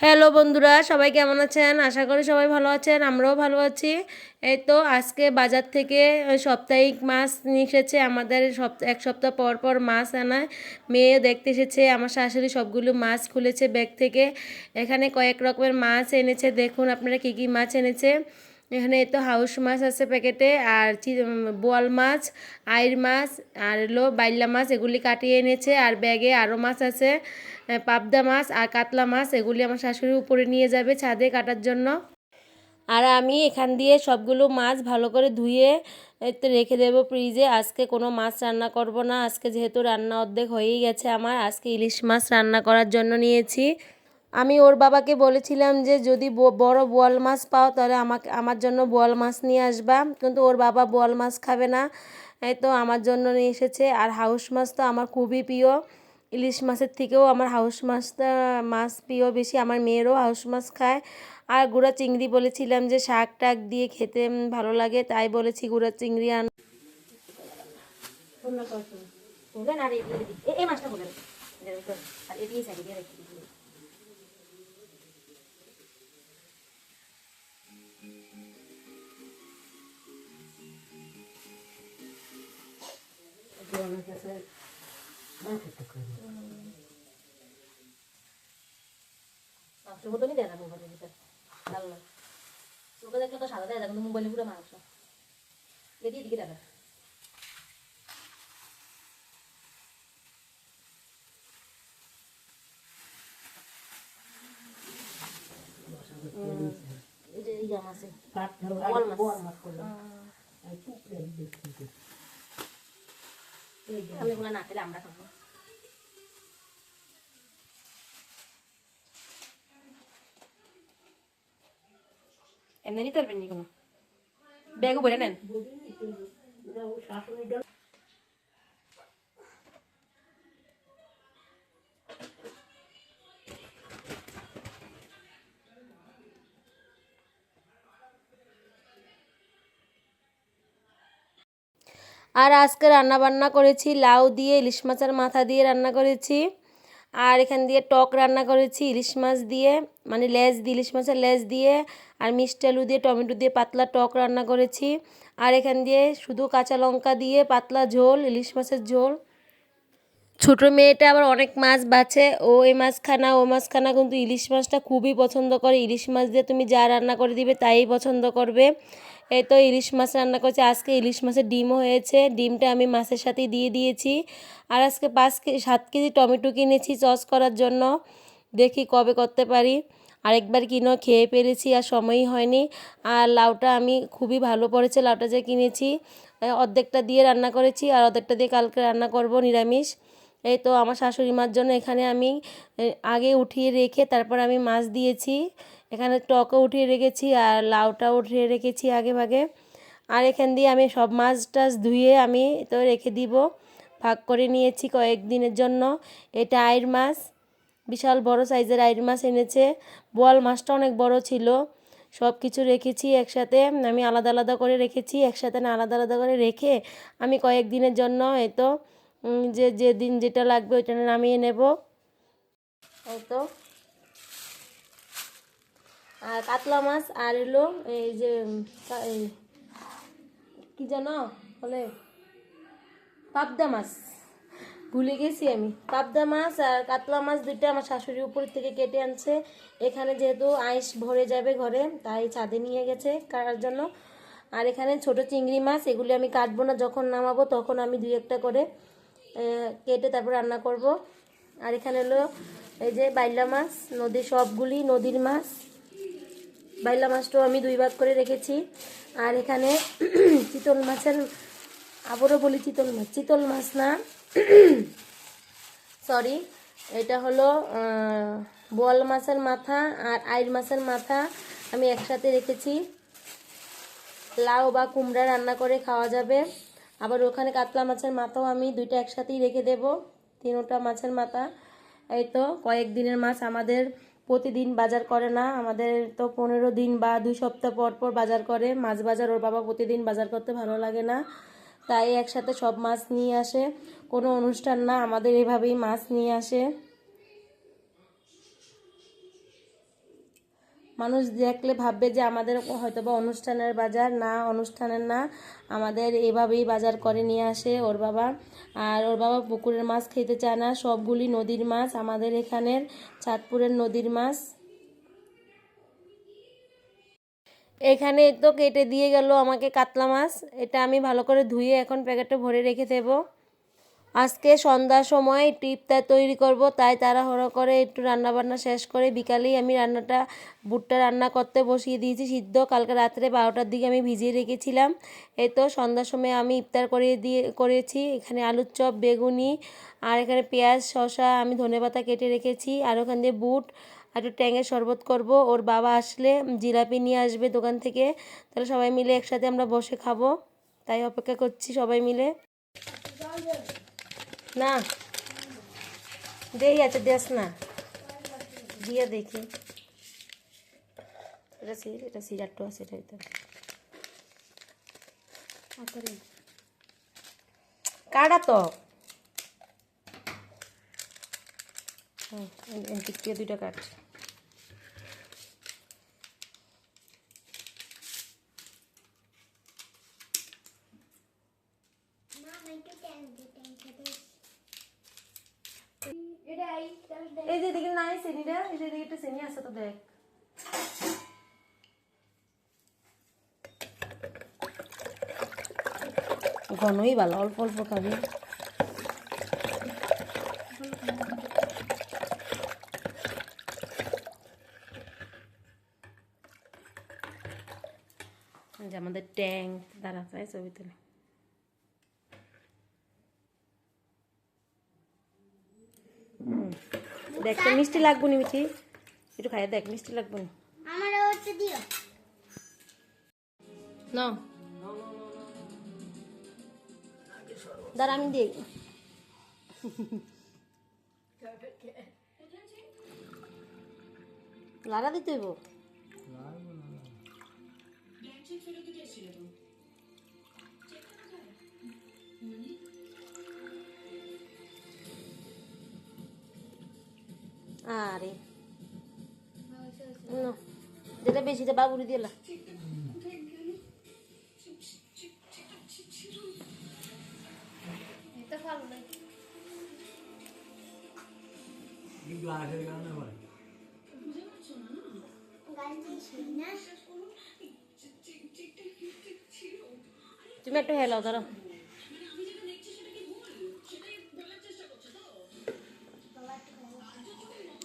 Hello বন্ধুরা, সবাই কেমন আছেন? আশা করি সবাই ভালো আছেন, আমরাও ভালো আছি। এই তো আজকে বাজার থেকে সাপ্তাহিক মাছ নিয়ে এসেছে আমাদের সপ্তাহ এক সপ্তাহ পর পর মাছ আনায় মেয়ে দেখতে এসেছে। আমার শাশুড়ি সবগুলো মাছ খুলেছে ব্যাগ থেকে। এখানে কয়েক রকমের মাছ এনেছে। দেখুন আপনারা কী কী মাছ এনেছে। এখানে তো হাউস মাছ আছে প্যাকেটে, আর বোয়াল মাছ, আইর মাছ, আর হলো বাইল্লা মাছ, এগুলি কাটিয়ে এনেছে, আর ব্যাগে আরও মাছ আছে পাবদা মাছ আর কাতলা মাছ, এগুলি আমার শাশুড়ি উপরে নিয়ে যাবে ছাদে কাটার জন্য। আর আমি এখান দিয়ে সবগুলো মাছ ভালো করে ধুয়ে রেখে দেবো ফ্রিজে। আজকে কোনো মাছ রান্না করব না, আজকে যেহেতু রান্না অর্ধেক হয়েই গেছে আমার, আজকে ইলিশ মাছ রান্না করার জন্য নিয়েছি। আমি ওর বাবাকে বলেছিলাম যে, যদি বড় বোয়াল মাছ পাও, তাহলে আমাকে, আমার জন্য বোয়াল মাছ নিয়ে আসবা। কিন্তু ওর বাবা বোয়াল মাছ খাবে না। এই তো আমার জন্য নিয়ে এসেছে। আর হাউস মাছ তো আমার খুবই প্রিয়। ইলিশ মাছের থেকেও আমার হাউস মাছটা, মাছ প্রিয় বেশি। আমার মেয়েরও হাউস মাছ খায়। আর গুঁড়া চিংড়ি বলেছিলাম যে, শাক টাক দিয়ে খেতে ভালো লাগে। তাই বলেছি, গুঁড়া চিংড়ি আন এই মাছটা বলেন আর এটি সাইডে দিয়ে রেখে মতনই দেয় না মোবাইলের ভিতর লাল লাল চোখে দেখলে তো সাদা দেয় না কিন্তু মোবাইলে পুরো মাংস এদিকে এদিকে দেখা এই যে এই জাম আছে বোয়াল মাছ আমি না আমরা খাব। এমনি নিতে পারবেন নি কোনো? ব্যাগও ভরে নেন। আর আজকে রান্না বান্না করেছি, লাউ দিয়ে, ইলিশ মাছের মাথা দিয়ে রান্না করেছি। আর এখান দিয়ে টক রান্না করেছি, ইলিশ মাছ দিয়ে মানে লেজ দিয়ে, ইলিশ মাছের লেজ দিয়ে, আর মিষ্টি আলু দিয়ে, টমেটো দিয়ে পাতলা টক রান্না করেছি। আর এখান দিয়ে শুধু কাঁচা লঙ্কা দিয়ে পাতলা ঝোল, ইলিশ মাছের ঝোল। ছোটো মেয়েটা আবার অনেক মাছ বাছে, ও এই মাছ খানা ও মাছ খানা কিন্তু ইলিশ মাছটা খুবই পছন্দ করে। ইলিশ মাছ দিয়ে তুমি যা রান্না করে দিবে তাই পছন্দ করবে। এই তো ইলিশ মাছ রান্না করেছি। আজকে ইলিশ মাছের ডিমও হয়েছে। ডিমটা আমি মাছের সাথে দিয়ে দিয়েছি। আর আজকে পাঁচ কেজি সাত কেজি টমেটো কিনেছি চস করার জন্য। দেখি কবে করতে পারি। আরেকবার কিনো, খেয়ে পেরেছি আর সময়ই হয়নি। আর লাউটা আমি খুবই ভালো পড়েছে, লাউটা যে কিনেছি। অর্ধেকটা দিয়ে রান্না করেছি আর অর্ধেকটা দিয়ে কালকে রান্না করব নিরামিষ। এই তো আমার শাশুড়ি মার জন্য এখানে আমি আগে উঠিয়ে রেখে তারপর আমি মাছ দিয়েছি। এখানে টকও উঠিয়ে রেখেছি আর লাউটাও উঠিয়ে রেখেছি আগে ভাগে। আর এখান দিয়ে আমি সব মাছ টাছ ধুয়ে আমি তো রেখে দিব। ভাগ করে নিয়েছি কয়েকদিনের জন্য। এটা আইর মাছ, বিশাল বড় সাইজের আইর মাছ এনেছে। বোয়াল মাছটা অনেক বড় ছিল। সব কিছু রেখেছি একসাথে, আমি আলাদা আলাদা করে রেখেছি। একসাথে না আলাদা আলাদা করে রেখে আমি কয়েকদিনের জন্য এই তো যে যেদিন যেটা লাগবে ওইটা নামিয়ে নেব। এই তো আর কাতলা মাছ আর এলো এই যে কি জানো বলে, পাবদা মাছ। ভুলে গেছি আমি। পাবদা মাছ আর কাতলা মাছ দুইটা আমার শাশুড়ির উপর থেকে কেটে আনছে। এখানে যেহেতু আইস ভরে যাবে ঘরে, তাই ছাদে নিয়ে গেছে কাটার জন্য। আর এখানে ছোট চিংড়ি মাছ, এগুলি আমি কাটবো না, যখন নামাবো তখন আমি দুই একটা করে কেটে তারপর রান্না করব। আর এখানে হলো এই যে বাইলা মাছ, নদীর সবগুলি নদীর মাছ। বাইলা মাছটাও আমি দুই ভাগ করে রেখেছি। আর এখানে চিতল মাছের, আবারও বলি চিতল মাছ চিতল মাছ না সরি এটা হলো বোয়াল মাছের মাথা আর আইর মাছের মাথা আমি একসাথে রেখেছি। লাউ বা কুমড়া রান্না করে খাওয়া যাবে। আবার ওখানে কাতলা মাছের মাথাও আমি দুইটা একসাথেই রেখে দেব, তিনোটা মাছের মাথা। এই তো, কয়েকদিনের মাছ আমাদের প্রতিদিন বাজার করে না, আমাদের তো পনেরো দিন বা দুই সপ্তাহ পর পর বাজার করে। মাছ বাজার, ওর বাবা প্রতিদিন বাজার করতে ভালো লাগে না। তাই একসাথে সব মাছ নিয়ে আসে। কোনো অনুষ্ঠান না, আমাদের এভাবেই মাছ নিয়ে আসে। মানুষ দেখলে ভাববে যে আমাদের হয়তো বা অনুষ্ঠানের বাজার না, অনুষ্ঠানের না। আমাদের এভাবেই বাজার করে নিয়ে আসে ওর বাবা। আর ওর বাবা পুকুরের মাছ খেতে চায় না, সবগুলি নদীর মাছ, আমাদের এখানের চাঁদপুরের নদীর মাছ। এখানে তো কেটে দিয়ে গেল আমাকে কাতলা মাছ, এটা আমি ভালো করে ধুয়ে এখন প্যাকেটে ভরে রেখে দেবো। আজকে সন্ধ্যার সময় একটু ইফতার তৈরি করব, তাই তাড়াহুড়ো করে একটু রান্না বান্না শেষ করে বিকালেই আমি রান্নাটা, বুটটা রান্না করতে বসিয়ে দিয়েছি সিদ্ধ। কালকে রাত্রে বারোটার দিকে আমি ভিজিয়ে রেখেছিলাম। এই তো সন্ধ্যার সময় আমি ইফতার করে দিয়ে, করেছি। এখানে আলুর চপ, বেগুনি আর এখানে পেঁয়াজ, শসা আমি ধনেপাতা কেটে রেখেছি আর ওখান দিয়ে বুট আর একটু ট্যাঙের শরবত করব। ওর বাবা আসলে জিলাপি নিয়ে আসবে দোকান থেকে, তাহলে সবাই মিলে একসাথে আমরা বসে খাব। তাই অপেক্ষা করছি সবাই মিলে। না। দেই আছে দেস না। দিয়ে দেখি। এটা সির এটা সিরাট্টু আছে এটা ভিতরে কাটা তো? দুইটা কাট। এই যে দেখি নাই সেনিটা এই যে দেখি একটা সেনি আছে তো দেখ ঘনই ভালো, অল্প অল্প খাবি। যে আমাদের ট্যাঙ্ক, দাঁড়া চাই ছবি তুলে। দেখ তো মিষ্টি লাগবো নি মিঠি? একটু খাই দেখ মিষ্টি লাগবো নি। আমারও হচ্ছে দিও। না। দাঁড়া আমি দিই। লাড়া দিতে হইব? আরে না যেটা বেশিটা বাবুরি দিলা এটা ভালো লাগে গান দিয়েছি না তুমি একটু হেলাও ধরো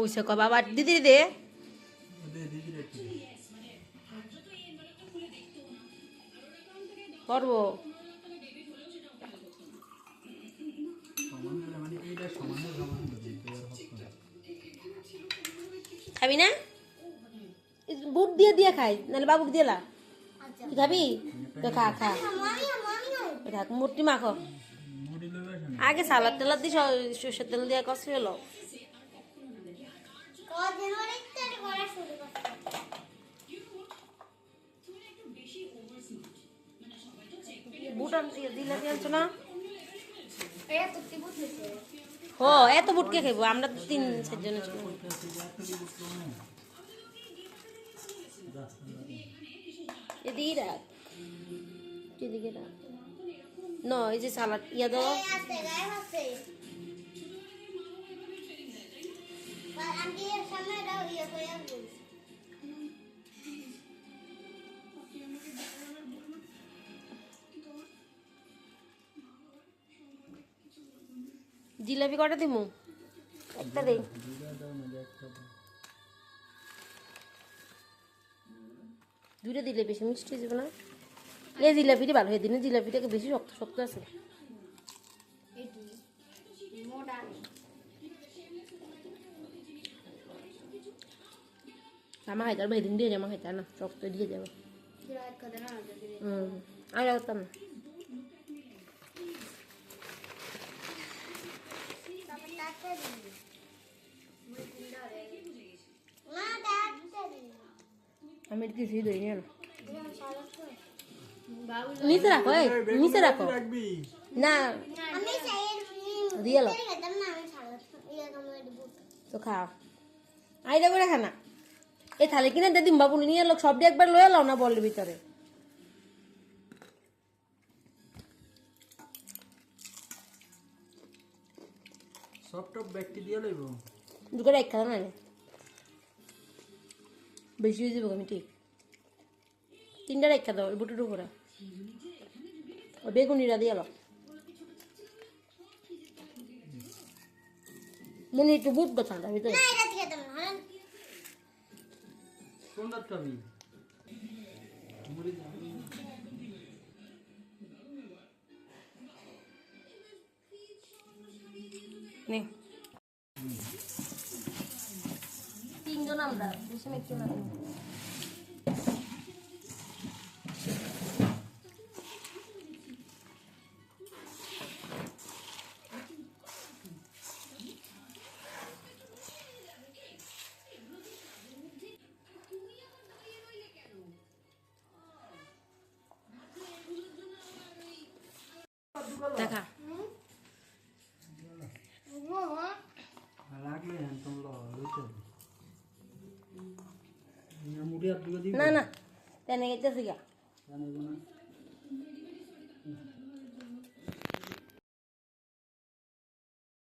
ওই সে কবা। আবার দিদি দে করব। খাবি না? বুট দিয়ে দিয়ে খাই নাহলে বাবুক দিলা আচ্ছা। তুই খাবি? তো খা খা। থাক মুরটি মাখো। আগে সালাদ টালাদ দিয়ে সর্ষের তেল দিয়ে কষে এলো। কদিন ধরে ইত্যাদি করা শুরু করতে বুট আনছি জিলাপি আনছো না এত বুট কে খাইবো, আমরা তো তিন চারজন এদিকে রাখ এদিকে রাখ। ন, এই যে সালাদ, ইয়া জিলাপি কটা দিমু? একটা দেই। দুইটা দিলে বেশি মিষ্টি যাবে না এই জিলাপিটা ভালো হয়ে দিনে জিলাপিটাকে বেশি শক্ত শক্ত আছে। আমার খাইতে পারব সেদিন দিয়ে আমার খাইতে না শক্ত দিয়ে যাব হুম আমি রাখতাম না আমি কিছুই দিই না নিচে রাখো এই নিচে রাখো না দিয়ে তো খাও আইডা করে খানা এ থালি কিনে দে দিম বাবু নিয়ে লোক সবটি একবার লয়ে লাও না বলের ভিতরে। সব টপ ব্যক্তি দিয়ে লইব। দুটো এক না। বেশি হয়ে যাব আমি ঠিক। তিনটা রেখা দাও বুটুর উপরে। ও বেগুনিটা দিয়ে এলো মনে একটু বুট গোছানো ভিতরে। কোন দাঁত খাবি নে। তিনজন আমরা বেশি একটু না। দেখা লাগলে হ্যাঁ তোম লো লইতে না মুড়ি আর দুটো দিবি না না তেনে গেছে গা জানিব না